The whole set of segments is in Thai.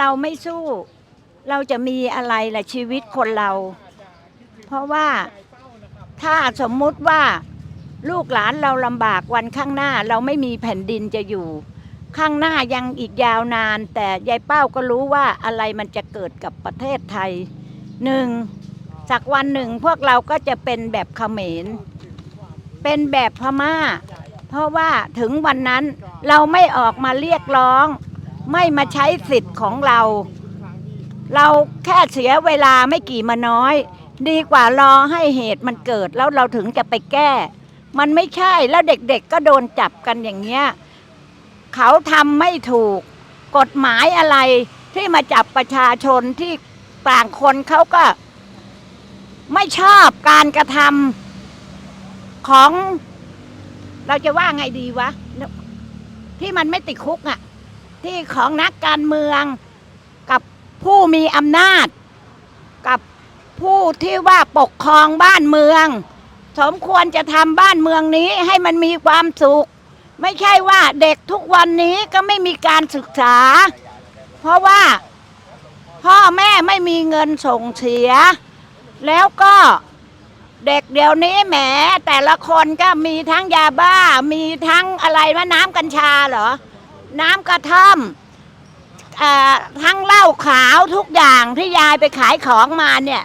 เราไม่สู้ เราจะมีอะไรล่ะชีวิตคนเรา เพราะว่าถ้าสมมุติว่าลูกหลานเราลำบากวันข้างหน้าเราไม่มีแผ่นดินจะอยู่ ข้างหน้ายังอีกยาวนาน แต่ยายเป้าก็รู้ว่าอะไรมันจะเกิดกับประเทศไทยหนึ่งสักวันหนึ่งพวกเราก็จะเป็นแบบเขมร เป็นแบบพม่า เพราะว่าถึงวันนั้นเราไม่ออกมาเรียกร้อง ไม่มาใช้สิทธิ์ของเรา เราแค่เสียเวลาไม่กี่มาน้อย ดีกว่ารอให้เหตุมันเกิดแล้วเราถึงจะไปแก้ มันไม่ใช่แล้วเด็กๆก็โดนจับกันอย่างเงี้ยเขาทำไม่ถูก กฎหมายอะไรที่มาจับประชาชนที่ต่างคนเขาก็ ไม่ชอบการกระทำของ เราจะว่าไงดีวะ ที่มันไม่ติดคุกอะ่ะ ที่ของนักการเมือง กับผู้มีอำนาจ กับผู้ที่ว่าปกครองบ้านเมือง สมควรจะทำบ้านเมืองนี้ให้มันมีความสุข ไม่ใช่ว่าเด็กทุกวันนี้ก็ไม่มีการศึกษา เพราะว่าพ่อแม่ไม่มีเงินส่งเสีย แล้วก็เด็กเดี๋ยวนี้แหมแต่ละคนก็มีทั้งยาบ้า มีทั้งอะไรว่าน้ำกัญชาเหรอ น้ำกระท่อมอทั้งเหล้าขาวทุกอย่างที่ยายไปขายของมาเนี่ย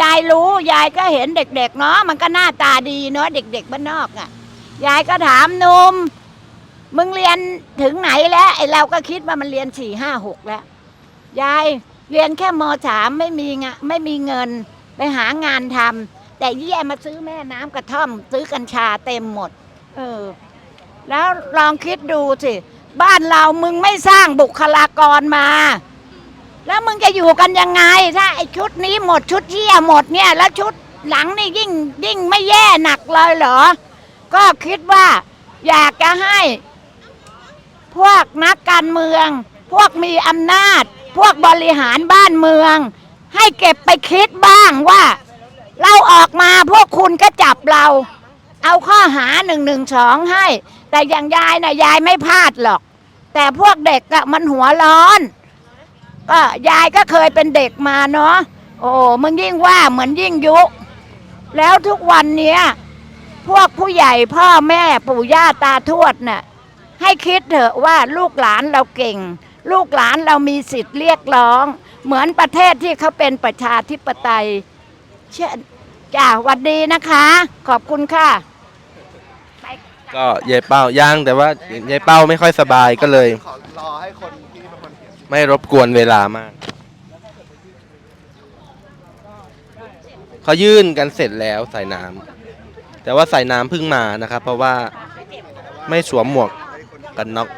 ยายรู้ยายก็เห็นเด็กๆเนาะมันก็หน้าตาดีเนาะเด็กๆบ้านนอกอะ่ะ ยายก็ถามนุ่มมึงเรียนถึงไหนแล้วไอเราก็คิดว่ามันเรียนสี่ห้าหกแล้ว ยายเรียนแค่มสามไม่มีงะไม่มีเงินไปหางานทำแต่ยี่ยมาซื้อแม่น้ำกระท่อม ซื้อกัญชาเต็มหมด เออ แล้วลองคิดดูสิ บ้านเรามึงไม่สร้างบุคลากรมา แล้วมึงจะอยู่กันยังไง ถ้าไอชุดนี้หมดชุดเยี่ยหมดเนี่ยแล้วชุดหลังนี่ยิ่งยิ่งไม่แย่หนักเลยเหรอ ก็คิดว่าอยากจะให้ พวกนักการเมือง พวกมีอำนาจ พวกบริหารบ้านเมือง ให้เก็บไปคิดบ้างว่า เราออกมาพวกคุณก็จับเรา เอาข้อหาหนึ่งหนึ่งสองให้ แต่อย่างยายนะ่ะยายไม่พลาดหรอก แต่พวกเด็กอะมันหัวร้อน ก็ยายก็เคยเป็นเด็กมาเนาะโอ้มึงยิ่งว่าเหมือนยิ่งยุ แล้วทุกวันเนี้ยพวกผู้ใหญ่พ่อแม่ปู่ย่าตาทวดน่ะให้คิดเถอะว่าลูกหลานเราเก่ง ลูกหลานเรามีสิทธิ์เรียกร้อง เหมือนประเทศที่เขาเป็นประชาธิปไตยเช่นจ้าวัดดีนะคะ ขอบคุณค่ะ ก็ยายเป้าย่างแต่ว่ายายเป้าไม่ค่อยสบายก็เลย ขอรอให้คนที่เป็นคนเขียนไม่รบกวนเวลามากเขายื่นกันเสร็จแล้วใส่น้ำแต่ว่าใส่น้ำเพิ่งมานะครับ เพราะว่าไม่สวมหมวกกันน็อก